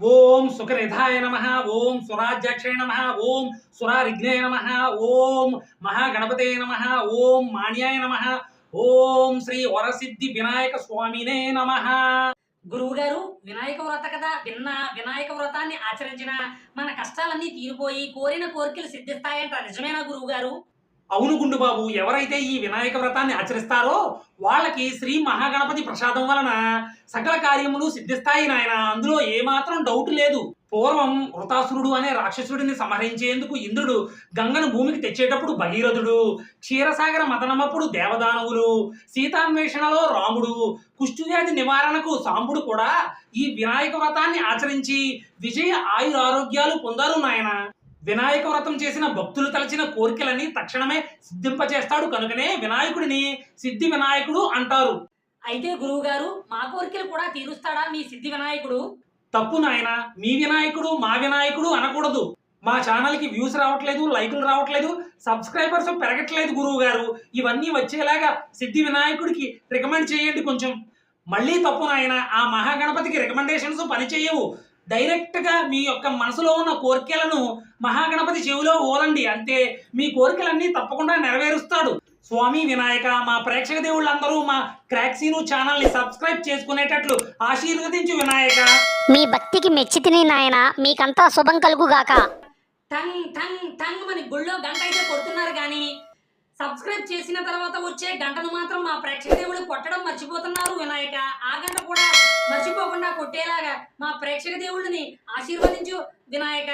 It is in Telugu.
ఓం సుఖనిధాయ నమ ఓం సురాధ్యక్షయ నమ ఓం సురారిఘ్నయ నమ ఓం మహాగణపతే నమ ఓం మాణ్యాయ నమ ఓం శ్రీ వరసిద్ధి వినాయక స్వామినే నమ. గురువు గారు వినాయక వ్రత కదా విన్న వినాయక వ్రతాన్ని ఆచరించిన మన కష్టాలన్నీ తీరిపోయి కోరిన కోరికలు సిద్ధిస్తాయంట. నిజమేనా గురువు గారు అవును గుండు బాబు ఎవరైతే ఈ వినాయక వ్రతాన్ని ఆచరిస్తారో వాళ్ళకి శ్రీ మహాగణపతి ప్రసాదం వలన సకల కార్యములు సిద్ధిస్తాయి నాయన. అందులో ఏమాత్రం డౌట్ లేదు. పూర్వం వృతాసురుడు అనే రాక్షసుడిని సంహరించేందుకు ఇంద్రుడు గంగను భూమికి తెచ్చేటప్పుడు భగీరథుడు క్షీరసాగర మదనమప్పుడు దేవదానవులు సీతాన్వేషణలో రాముడు కుష్ఠువ్యాధి నివారణకు సాంబుడు కూడా ఈ వినాయక వ్రతాన్ని ఆచరించి విజయ ఆయురారోగ్యాలు పొందారు నాయన. వినాయక వ్రతం చేసిన భక్తులు తలచిన కోరికలని తక్షణమే సిద్ధింపచేస్తాడు. కనుకనే వినాయకుడిని సిద్ధి వినాయకుడు అంటారు. అయితే గురువు గారు మా కోరికలు కూడా తీరుస్తాడా మీ సిద్ధి వినాయకుడు? తప్పు నాయన మీ వినాయకుడు మా వినాయకుడు అనకూడదు. మా ఛానల్కి వ్యూస్ రావట్లేదు లైకులు రావట్లేదు సబ్స్క్రైబర్స్ పెరగట్లేదు గురువు గారు ఇవన్నీ వచ్చేలాగా సిద్ధి వినాయకుడికి రికమెండ్ చేయండి కొంచెం. మళ్ళీ తప్పు నాయన ఆ మహాగణపతికి రికమెండేషన్స్ పనిచేయవు. డైరెక్ట్గా మీ యొక్క మనసులో ఉన్న కోరికలను మహాగణపతి చెవిలో ఓలండి. అంతే మీ కోరికలన్నీ తప్పకుండా నెరవేరుస్తాడు. స్వామి వినాయక మా ప్రేక్షక దేవుళ్ళందరూ మా క్రాక్సీను ఛానల్ని సబ్స్క్రైబ్ చేసుకునేటట్లు ఆశీర్వదించు వినాయక. మీ భక్తికి మెచ్చి తిని నాయన మీకంతా శుభం కలుగుగాక. టంగ్ టంగ్ టంగ్ మన గుళ్ళో గంట అయితే కొడుతున్నారు కానీ సబ్స్క్రైబ్ చేసిన తర్వాత వచ్చే గంటను మాత్రం మా ప్రేక్షక దేవుడు కొట్టడం మర్చిపోతున్నారు వినాయక ఆ గంట కూడా మర్చిపోకుండా కొట్టేలాగా మా ప్రేక్షక దేవుళ్ళని ఆశీర్వదించు వినాయక.